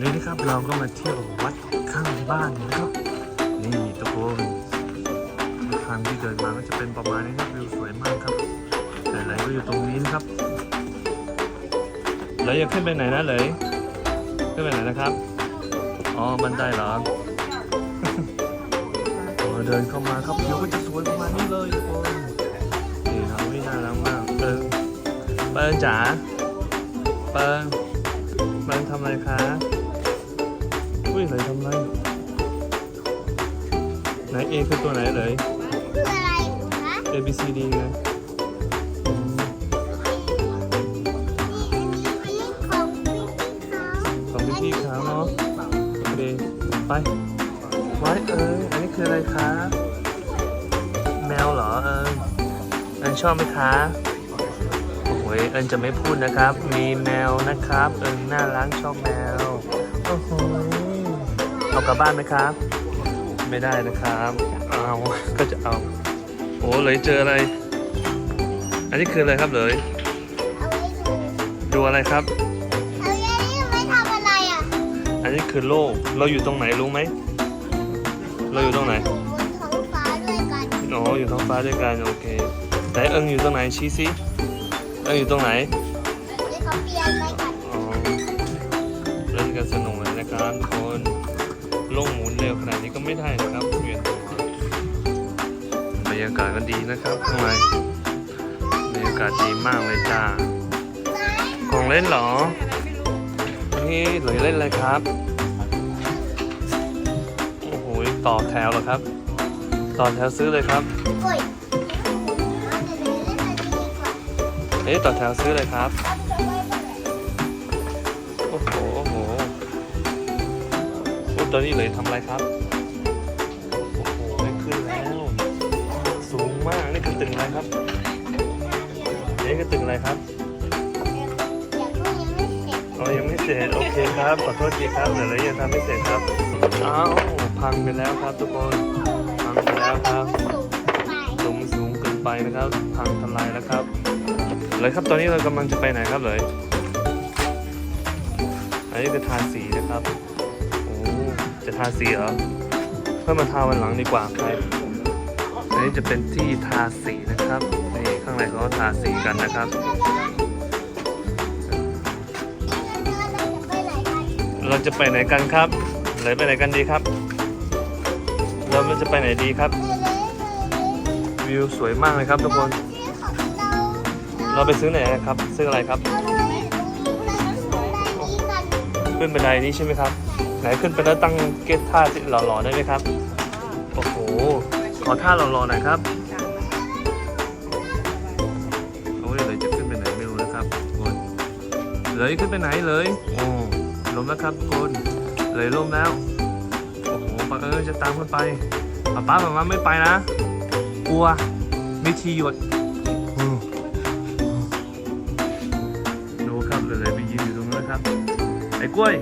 นี่นะครับเราก็มาเที่ยววัดข้างบ้านนะครับ นี่ตะโกนทางที่เดินมาก็จะเป็นประมาณนี้ครับวิวสวยมากครับ แต่ไหลก็อยู่ตรงนี้นะครับเลยจะขึ้นไปไหนนะเลยขึ้นไปไหนนะครับอ๋อบันไดเหรอเดินเข้ามาครับวิวก็จะสวยประมาณนี้เลยทุกคนนี่ครับวิน่ารักมากเออเปิ้ลจ๋าเปิ้ลเปิ้ลทำอะไรคะ อุ้ยเลยทำอะไรไหน A คือตัวไหนเลย คืออะไรคะ A B C D ไงอืมอันนี้อันนี้ของพี่เขาของพี่ๆเขาเนาะโอเคไปไว้เอ้ยอันนี้คืออะไรคะ แมวเหรอเออเอิญชอบไหมคะโอ้โหเอิญจะไม่พูดนะครับ มีแมวนะครับ เอิญน่ารักชอบแมวโอ้โห เอากลับบ้านไหมครับ ไม่ได้นะครับเอาก็จะเอาโอ้เลยเจออะไร อันนี้คืออะไรครับเลยเอาไว้ดูดูอะไรครับเอาไว้นี่ไว้ทำอะไรอะอันนี้คือโลกเราอยู่ตรงไหนรู้ไหมเราอยู่ตรงไหนบนท้องฟ้าด้วยกันอ๋ออยู่ท้องฟ้าด้วยกันโอเคแต่เอิงอยู่ตรงไหนชี้สิเอิงอยู่ตรงไหน ดีนะครับข้างในบรรยากาศดีมากเลยจ้าของเล่นเหรอนี่หรือเล่นอะไรครับ โอ้โหต่อแถวเหรอครับ ต่อแถวซื้อเลยครับโอ้ยเอ๊ะต่อแถวซื้อเลยครับ โอ้โห โอ้โหตอนนี้เลยทำอะไรครับ ตึกอะไรครับนี่คือตึกอะไรครับอย่างนู้นยังไม่เสร็จอ๋อยังไม่เสร็จโอเคครับขอโทษทีครับเดี๋ยวเลยยังทำไม่เสร็จครับอ้าวพังไปแล้วครับทุกคนพังไปแล้วครับสูงไปสูงสูงเกินไปนะครับ พังทลายแล้วครับเลยครับตอนนี้เรากำลังจะไปไหนครับเลยอันนี้คือทาสีนะครับโอ้จะทาสีเหรอเพื่อมาทาวันหลังดีกว่าครับ อันนี้จะเป็นที่ทาสีนะครับนี่ข้างในเขาก็ทาสีกันนะครับ เราจะไปไหนกันครับเลยไปไหนกันดีครับ เราจะไปไหนดีครับ วิวสวยมากเลยครับทุกคน เราไปซื้อไหนครับ ซื้ออะไรครับ ขึ้นบันไดนี้ใช่ไหมครับ ไหนขึ้นไปแล้วตั้งเกตท่าหล่อๆได้ไหมครับ โอ้โห ขอท่าหล่อๆหน่อยครับโอ้ยเลยจะขึ้นไปไหนไม่รู้นะครับทุกคนเลยขึ้นไปไหนเลยโอ้ล้มแล้วครับทุกคนเลยล้มแล้วโอ้โหปังเออจะตามขึ้นไปป้าป้าหมามาไม่ไปนะ กลัวมีทีหยดอืมดูครับเลยเลยไปยืนอยู่ตรงนั้นนะครับไอ้กล้วย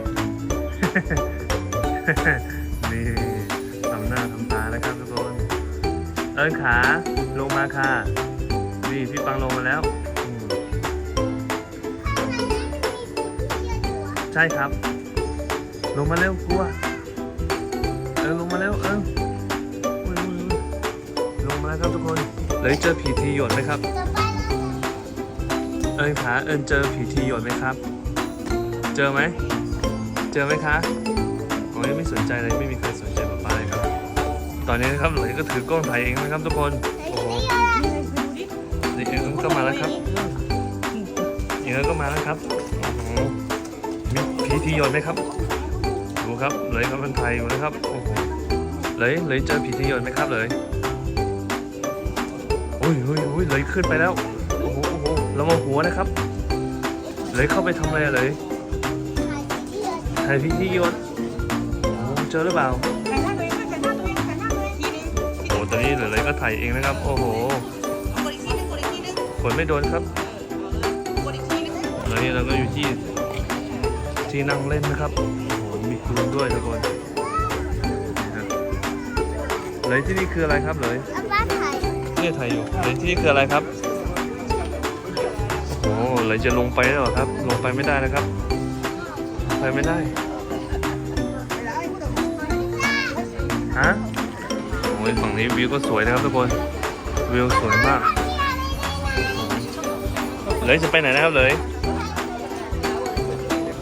นี่ทำหน้าทำ เอิญขาลงมาค่ะ นี่พี่ปังลงมาแล้ว ใช่ครับ ลงมาเร็วกลัว เออลงมาเร็วเออลงมาแล้วครับทุกคนเลยเจอผีทีหยดไหมครับ เอิญขาเอิญเจอผีทีหยดไหมครับ เจอไหม เจอไหมคะโอ้ยไม่สนใจเลยไม่มีใครสนใจ ตอนนี้นะครับหลยก็ถือกล้องถ่ายเองนะครับทุกคน โอ้โหนี่เอิญก็มาแล้วครับเอิญก็มาแล้วครับโอ้โหมีผีทีหยดไหมครับ ดูครับเลยกำลังถ่ายอยู่นะครับ โอ้โหเลยเลยเจอผีทีหยดไหมครับเลยโอ้ยโอ้ยโอ้ยเลยขึ้นไปแล้ว โอ้โหโอ้โหระวังหัวนะครับเลยเข้าไปทำอะไรอะเลยถ่ายพี่ที่ยศโอ้เจอหรือเปล่า ตอนนี้เหลืออะไรก็ถ่ายเองนะครับ โอ้โหฝนไม่โดนครับตอนนี้เราก็อยู่ที่ที่นั่งเล่นนะครับ โอ้โห มีครูด้วยทุกคนเลยที่นี่คืออะไรครับเลยบ้นไทยที่ไทยอยู่เลยที่นี่คืออะไรครับโอ้เลยจะลงไปหรอครับ ลงไปไม่ได้นะครับ ไปไม่ได้ฮะ อ้ยฝั่งนี้วิวก็สวยนะครับทุกคน วิวสวยมาก เลยจะไปไหนนะครับเลย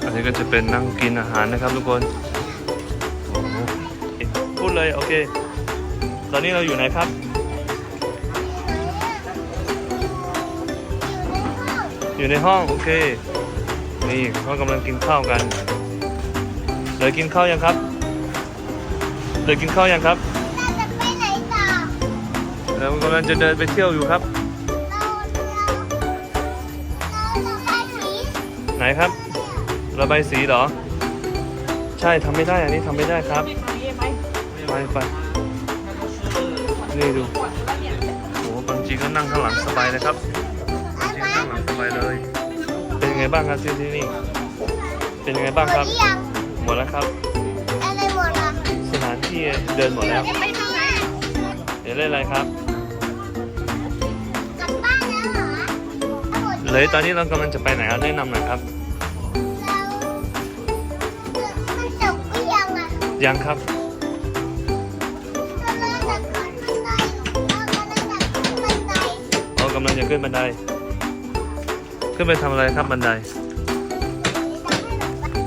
อันนี้ก็จะเป็นนั่งกินอาหารนะครับทุกคนพูดเลยโอเค ตอนนี้เราอยู่ไหนครับ อยู่ในห้องโอเค นี่เขากำลังกินข้าวกัน เลยกินข้าวยังครับ เลยกินข้าวยังครับ เรากำลังจะเดินไปเที่ยวอยู่ครับเราเราเราจะไปผีไหนครับ ระบายสีเหรอ ใช่ทำไม่ได้อันนี้ทำไม่ได้ครับไปไปนี่ดูโอ้บางจีก็นั่งข้างหลังสบายเลยครับบางจีก็นั่งหลังสบายเลย เป็นยังไงบ้างครับที่ที่นี่ เป็นยังไงบ้างครับ หมดหรือยังหมดแล้วครับอะไรหมดอะสถานที่เดินหมดแล้วไปทางไหนเดี๋ยวเล่นอะไรครับ เลยตอนนี้เรากำลังจะไปไหนเอาแนะนำหน่อยครับเรามันจบหรือยังอะยังครับ เราเราจะขึ้นบันไดเรากำลังจะขึ้นบันได ขึ้นไปทำอะไรครับบันได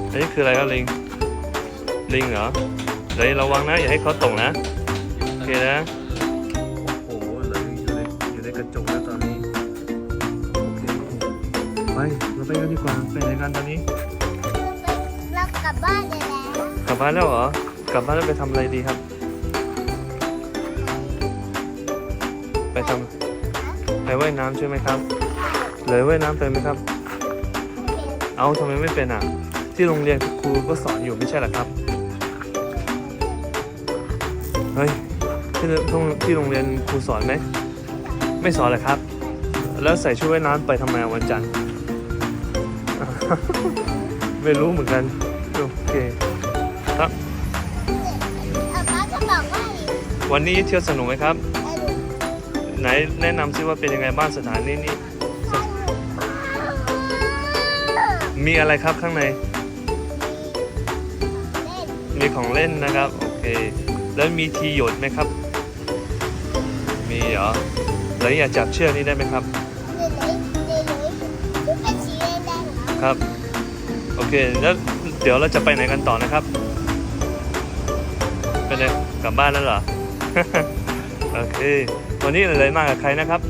อันนี้คืออะไรครับลิง ลิงเหรอเดี๋ยวระวังนะอย่าให้เขาตกนะ โอเคนะ โอ้โหเลยอยู่ในอยู่ในกระจกแล้ว เราไปกันดีกว่าไปไหนกันตอนนี้ เรากลับบ้านเลยแล้วกลับบ้านแล้วเหรอ กลับบ้านแล้วไปทำอะไรดีครับ ไปทำไปว่ายน้ำใช่ไหมครับ เลยว่ายน้ำเป็นไหมครับ เอาทำไมไม่เป็นอะ ที่โรงเรียนครูก็สอนอยู่ไม่ใช่เหรอครับ เฮ้ย ที่โรงที่โรงเรียนครูสอนไหม ไม่สอนเหรอครับ แล้วใส่ชุดว่ายน้ำไปทำไมอะวันจันทร์ ไม่รู้เหมือนกัน โอเคครับ ป้าจะบอกว่าวันนี้เที่ยวสนุกไหมครับไอ้ดูไหนแนะนำซิว่าเป็นยังไงบ้างสถานที่นี้มีอะไรครับข้างใน เล่นมีของเล่นนะครับ โอเค แล้วมีทีหยดไหมครับ มีเหรอแล้วอยากจับเชือกนี้ได้ไหมครับ ครับโอเคแล้วเดี๋ยวเราจะไปไหนกันต่อนะครับไปเลยกลับบ้านแล้วเหรอ โอเค วันนี้เลยมากับใครนะครับ